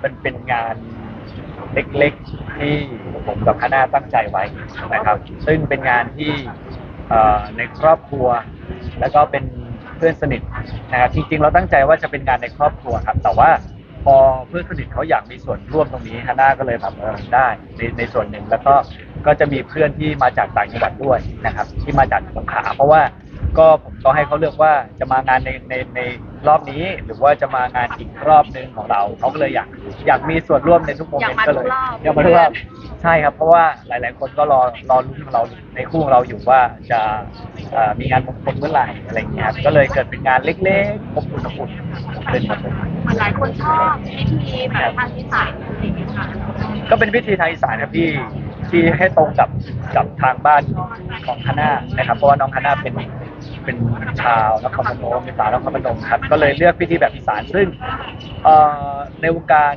เป็นเป็นงานเล็กๆที่ผมกับคณะตั้งใจไว้นะครับ ซึ่งเป็นงานที่ในครอบครัว แล้วก็เป็นเพื่อนสนิทนะครับจริงๆ เราตั้งใจว่าจะเป็นงานในครอบครัวครับ แต่ว่าพอเพื่อนสนิทเขาอยากมีส่วนร่วมตรงนี้ฮาน่าก็เลยแบบเออได้ในในส่วนหนึ่งแล้วก็ก็จะมีเพื่อนที่มาจากต่างจังหวัดด้วยนะครับ ที่มาจากสงขลาเพราะว่าก็ผมก็ให้เขาเลือกว่าจะมางานในในใน รอบนี้หรือว่าจะมางานอีกรอบหนึ่งของเราเขาก็เลยอยากอยากมีส่วนร่วมในทุกโมเมนต์ก็เลยอยากมาทุกรอบอยากมาทุกรอบใช่ครับ เพราะว่าหลาย ๆ คนก็รอรอลุ้นของเราในคู่ของเราอยู่ว่าจะเอ่อมีงานมงคลเมื่อไหร่อะไรอย่างเงี้ยครับก็เลยเกิดเป็นงานเล็กๆอบอุ่นอบอุ่นขึ้นมาเป็นเหมือนหลายคนชอบพิธีแบบทางที่สายอะไรอย่างเงี้ยค่ะก็เป็นพิธีทางอีสานครับที่ที่ให้ตรงกับกับทางบ้านของคณะนะครับเพราะว่าน้องคณะเป็น เป็นชาวนครพนมเป็นสาวนครพนมครับก็เลยเลือกพิธีแบบอีสานซึ่งในวงการ